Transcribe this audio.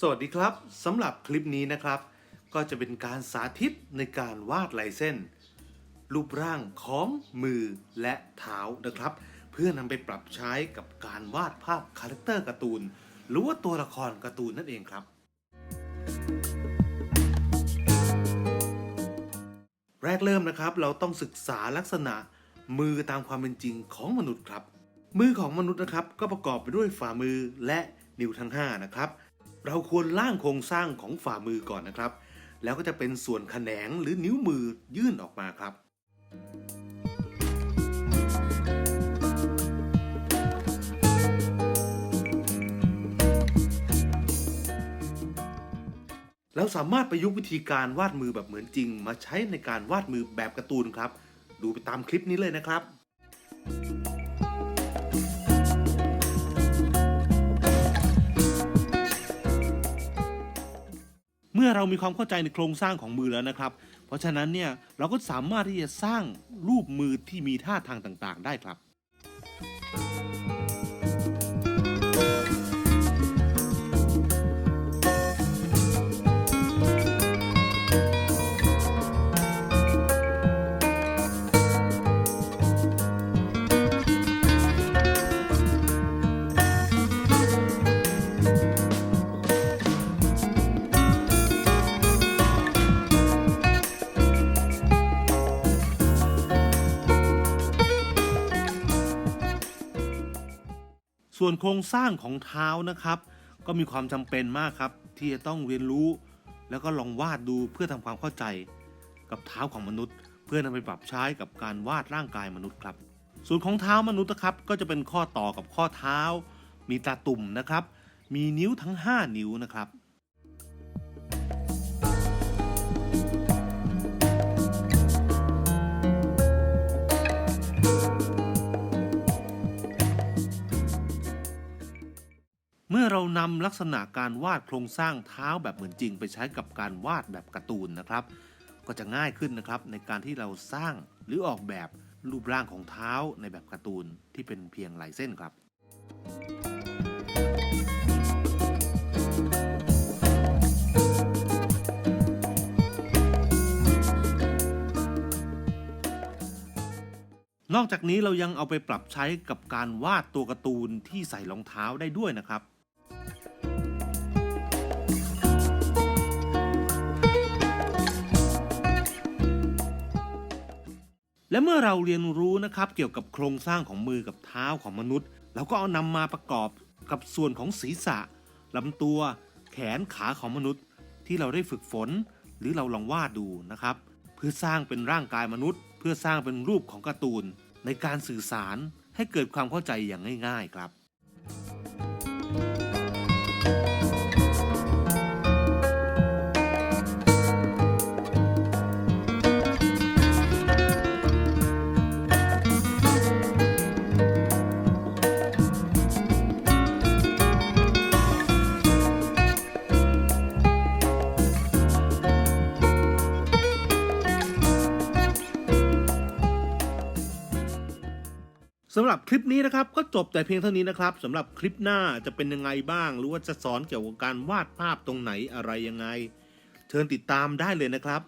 สวัสดีครับสำหรับคลิปนี้นะครับ ก็จะเป็นการสาธิตในการวาดลายเส้น รูปร่างของมือและเท้านะครับ เพื่อนำไปปรับใช้กับการวาดภาพคาแรคเตอร์การ์ตูน หรือว่าตัวละครการ์ตูนนั่นเองครับ แรกเริ่มนะครับ เราต้องศึกษาลักษณะมือตามความเป็นจริงของมนุษย์ครับ มือของมนุษย์นะครับ ก็ประกอบไปด้วยฝ่ามือและนิ้วทั้ง5นะครับ เราควรร่างโครงสร้างของฝ่ามือก่อนนะครับ แล้วก็จะเป็นส่วนแขนงหรือนิ้วมือยื่นออกมาครับ เราสามารถประยุกต์วิธีการวาดมือแบบเหมือนจริง มาใช้ในการวาดมือแบบการ์ตูนครับ ดูไปตามคลิปนี้เลยนะครับเมื่ เรามีความเข้าใจในโครงสร้างของมือแล้วนะครับ เพราะฉะนั้นเนี่ยเราก็สามารถที่จะสร้างรูปมือที่มีท่าทางต่างๆ ได้ครับ ส่วนโครงสร้างของเท้านะครับ ก็มีความจำเป็นมากครับ ที่จะต้องเรียนรู้ แล้วก็ลองวาดดูเพื่อทำความเข้าใจกับเท้าของมนุษย์ เพื่อนำไปปรับใช้กับการวาดร่างกายมนุษย์ครับ ส่วนของเท้ามนุษย์นะครับ ก็จะเป็นข้อต่อกับข้อเท้า มีตาตุ่มนะครับ มีนิ้วทั้ง 5 นิ้วนะครับ เมื่อเรานำลักษณะการวาดโครงสร้างเท้าแบบเหมือนจริง ไปใช้กับการวาดแบบการ์ตูนนะครับ ก็จะง่ายขึ้นนะครับในการที่เราสร้างหรือออกแบบรูปร่างของเท้าในแบบการ์ตูนที่เป็นเพียงลายเส้นครับ นอกจากนี้เรายังเอาไปปรับใช้กับการวาดตัวการ์ตูนที่ใส่รองเท้าได้ด้วยนะครับ และเมื่อเราเรียนรู้นะครับเกี่ยวกับโครงสร้างของมือกับเท้าของมนุษย์ เราก็เอานำมาประกอบกับส่วนของศีรษะลำตัว แขนขาของมนุษย์ ที่เราได้ฝึกฝน หรือเราลองวาดดูนะครับ เพื่อสร้างเป็นร่างกายมนุษย์ เพื่อสร้างเป็นรูปของการ์ตูน ในการสื่อสารให้เกิดความเข้าใจอย่างง่าย ๆ ครับ สำหรับคลิปนี้นะครับก็จบแต่เพียงเท่านี้นะครับสำหรับคลิปหน้าจะเป็นยังไงบ้าง หรือว่าจะสอนเกี่ยวกับการวาดภาพตรงไหนอะไรยังไง เชิญติดตามได้เลยนะครับ